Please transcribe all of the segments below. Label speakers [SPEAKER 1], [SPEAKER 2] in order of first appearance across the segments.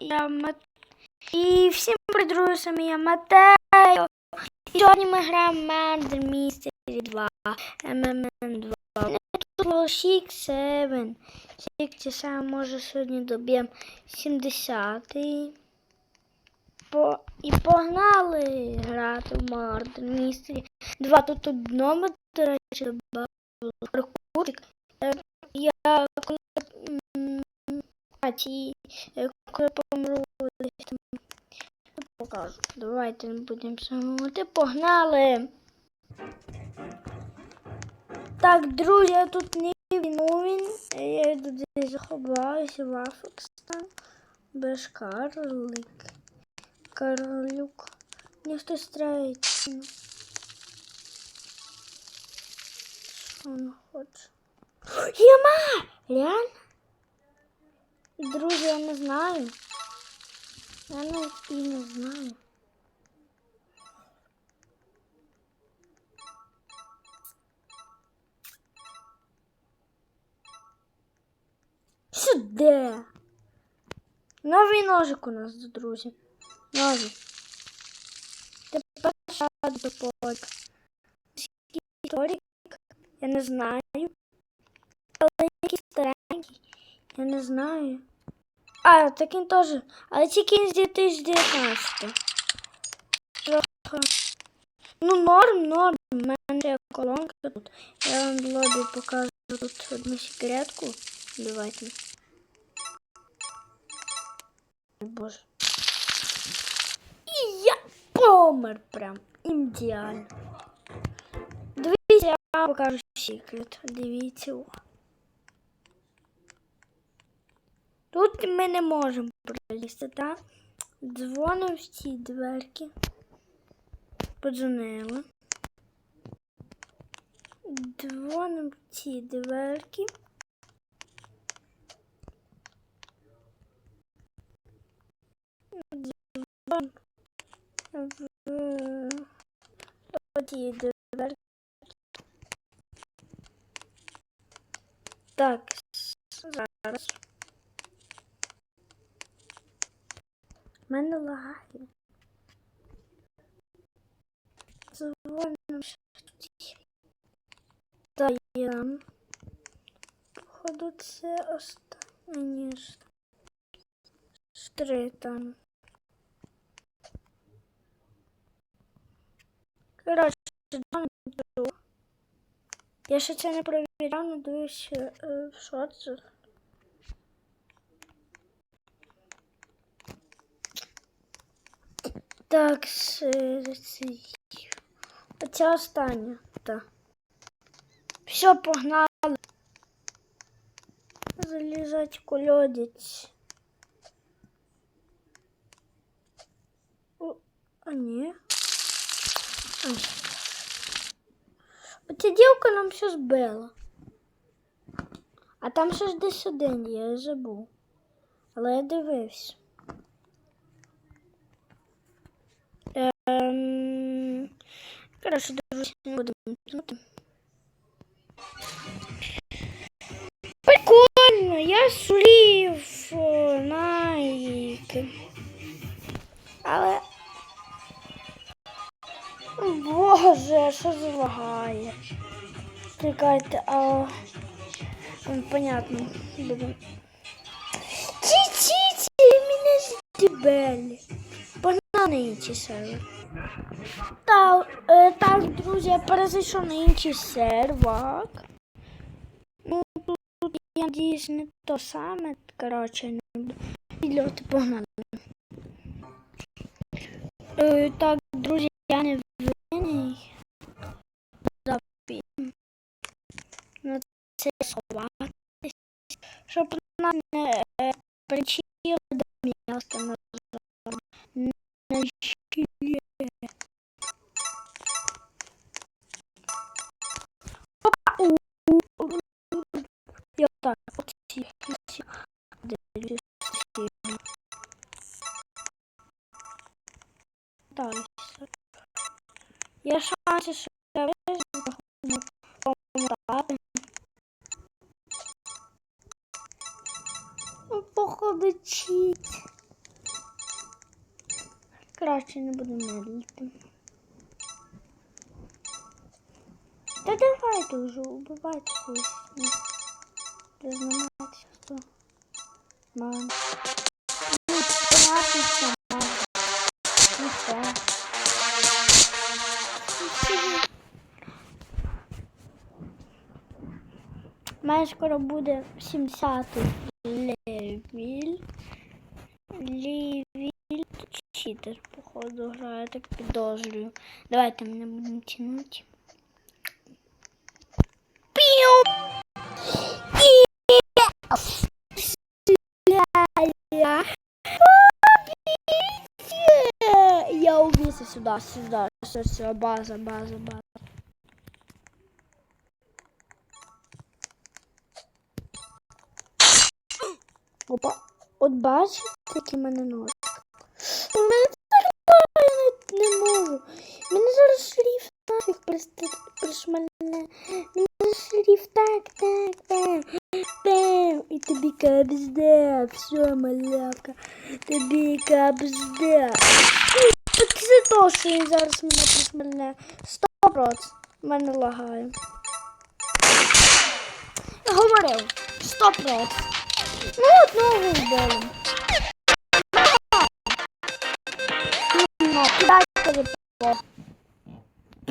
[SPEAKER 1] я Мат... І всім вами я Матео. І сьогодні ми граємо Murder Mystery 2, MMN 2. Мене тут було 6, 7. Скільки саме може сьогодні доб'ємо 70. По... І погнали грати в Murder Mystery 2. Тут одному, до речі, добавили паркурчик. Я ті, е, коли помру, там покажу. Давайте не будемо самувати. Погнали! Так, друзі, я тут не ну він. Я йду десь заховаюся в Афекстан. Без карлик. Карлюк. Не хтось. Ну. Що він хоче? Єма! Реально? Друзі, я не знаю. Я навіть і не знаю. Сюди. Новий ножик у нас, друзі. Новий. Тепер до полька. Історик, я не знаю. Але який старенький, я не знаю. А, так він теж. Але тільки він з 2019. Трохи. Ну, норм, норм. У мене є колонка тут. Я вам в лобі покажу тут одну секретку. Давайте. О, Боже. І я помер прям. Ідеально. Дивіться, я вам покажу секрет. Дивіться. Тут ми не можемо пролізти, так? Дзвонимо в ці дверки. Подзвонили. Дзвонимо в ці дверки. Дзвонимо в ці дверки. Так, зараз. В мене лагає. Дзвонимо ще. Даємо. Походу це останнє ніж. Три там. Коротше. Я ще це не провіряв, дивлюся, е, що це. Так. Оця остання. Так. Все, погнали. Залізать колодець. А ні. Оця дівка нам все збила. А там ще ж десь один, я забув. Але я дивився. Ем... Коротше, друзі, не будемо тянути. Прикольно, я сулів о, найки. Але. Боже, що залагає? Чекайте, а... Понятно, будемо. Ті-ті-ті, мене здібелі. Погнали на інший сервер. Та, е, так, друзі, я перезайшов на інший сервак. Ну, тут, я надіюсь, не то саме, коротше, не буду. Підльоти погнали. Е, так, друзі, я не винний. Запім. На це сховатись. Щоб нас не е, причили до міста на шанси, що я виживу, помирати. Походу чить. краще не буду медлити. Та давайте вже убивайте когось. Ну, Дознаватися, хто. Мам. мене скоро буде 70 левіль. Лівіль читер, походу, грає, так підозрюю. Давайте мене будемо тянути. Піу! І... Сляля. Победите! Я убийца сюда, сюда, все, все, база, база, база. От бачите, які в мене ножки. У мене навіть не можу. Мене зараз шрифт нафіг пришмальне. Мене шрифт так, так, так. Бем, і тобі кабзда. Все, малявка. Тобі кабзда. Ну, Це то, що він зараз мене пришмальне. Сто проц. Мене лагає. Я говорив. Сто проц. Ну. Ну,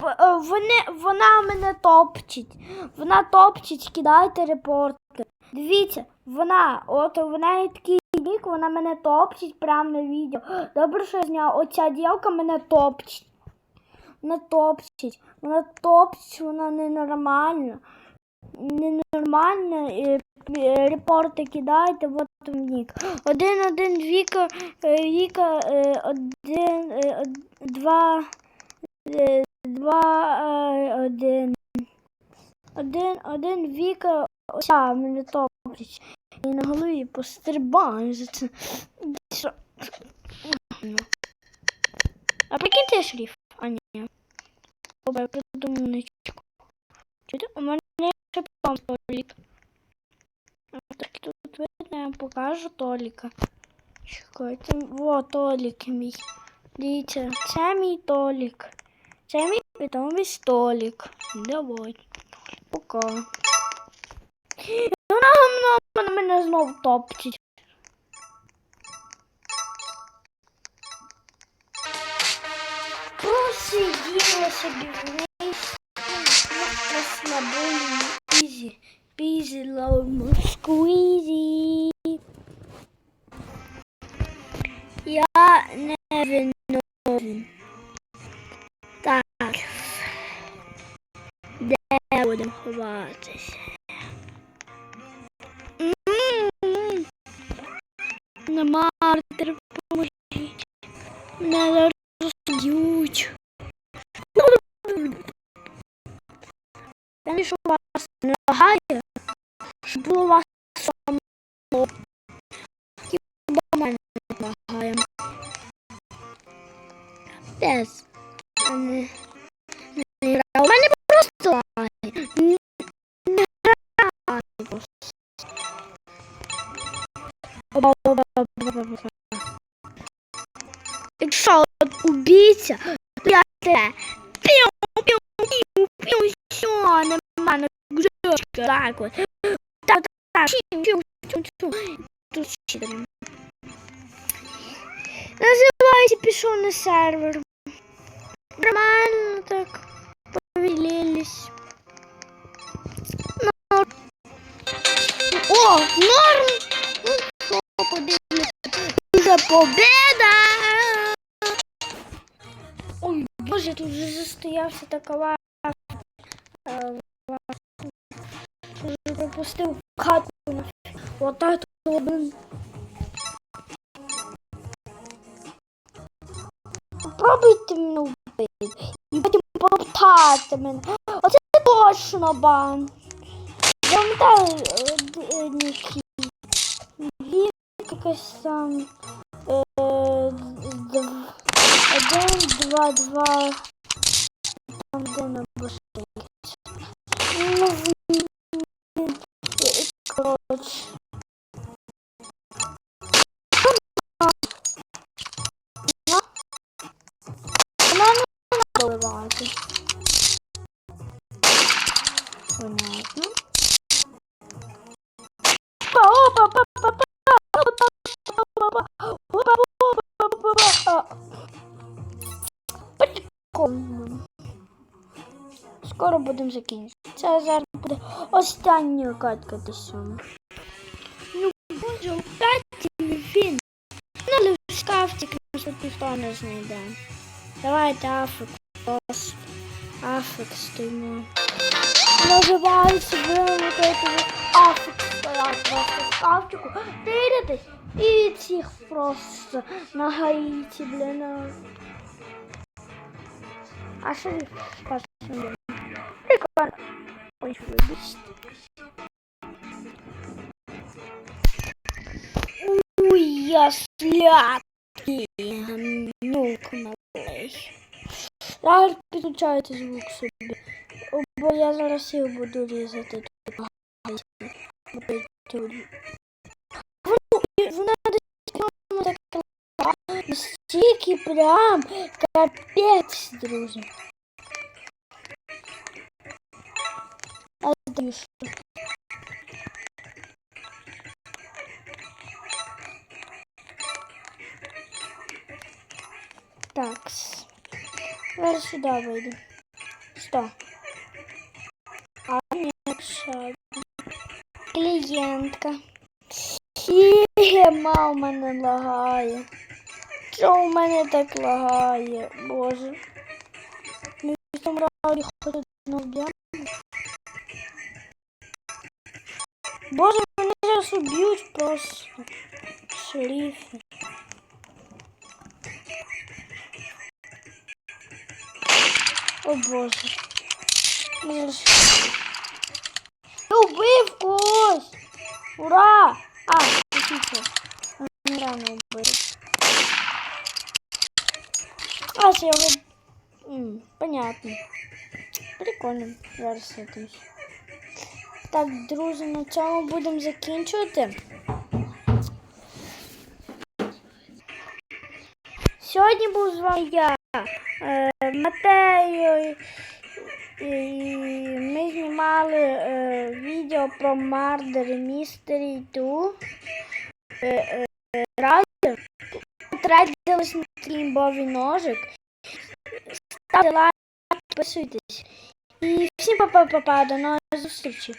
[SPEAKER 1] П- е, Вони, вона мене топчить. Вона топчить, кидайте репортки. Дивіться, вона, от у неї такий нік, вона мене топчить прямо на відео. Добре, що я зняв. Оця дівка мене топчить. Вона топчить. Вона топчить, вона ненормальна. Ненормальна. І, репорти кидайте, от там нік. Один, один, Віка, е, Віка, е, один, е, два, е, два, е, один. Один, один Віка, оця мене топить. І на голові пострибаю за це. А прикиньте шрифт? А ні. Добре, я придумав ничку. Чути? У мене ще там столик. Я покажу Толіка. Чекайте, во Толік мій. Дивіться, це мій Толік. Це мій питомий столик. Давай. Пока. Вона мене, мене знов топчить. Просиділа собі вниз. На слабому ізі. Пізі ломо сквізі. Я не виновен. Так. Де будемо ховатися? М-м-м. Нема Артер, поможіть. Мене розб'ють. Я не що вас не лагає, щоб було вас само. Хіба мене не лагає. Без. А не, не грає. У мене просто лагає. Не, не грає просто. Оба-оба-оба-оба-оба. Якщо от убійця, то я це піу, піу, піу, піу, що, нема, не гжочка, так от. Так, чим, на сервер. Нормально так, повелелись. Норм. О, норм! Ну, победа! Ой, боже, тут вже застоявся такова. Вже пропустив. Вот это блин. Попробуйте мене вбити. І потім потоптати мене. Оце точно бан. Пам'ятаю е, е, ніки. Вік там. Е, один, два, два. Прикольно. Скоро будемо закінчити. Це зараз буде остання катка до сьому. Ну, боже, опять він. Ну, лише шкафчик тут ніхто не знайде. Давайте афик, ос. Афик стоїмо називається Африку Ты это від всіх просто на Гаїті, блин. А что? ви пошли? Прикольно. Ой, вибачте. Ой, я сладкий. Ну-ка, малыш. Я підключаю цей звук себе бо я зараз їх буду різати тут. Вона до така стільки прям капець, друзі. А здаюсь. Так, теперь сюда выйду. Что? Клієнтка. У мене лагає. Чого у мене так лагає? Боже. Ми в цьому раунді хоч одного вб'ємо. Боже, мене зараз уб'ють просто. Шерифи. О боже. Я убив когось! Ура! А, тихо. Не рано убив. А, це його... М, понятно. Прикольно. Зараз якось. Так, друзі, на цьому будемо закінчувати. Сьогодні був з вами я, е, Матео. Ми знімали е, відео про Murder Mystery 2. Е, е, раді. Потратились на стрімбовий ножик. Ставте лайк, підписуйтесь. І всім па-па-па-па, до нових зустрічей.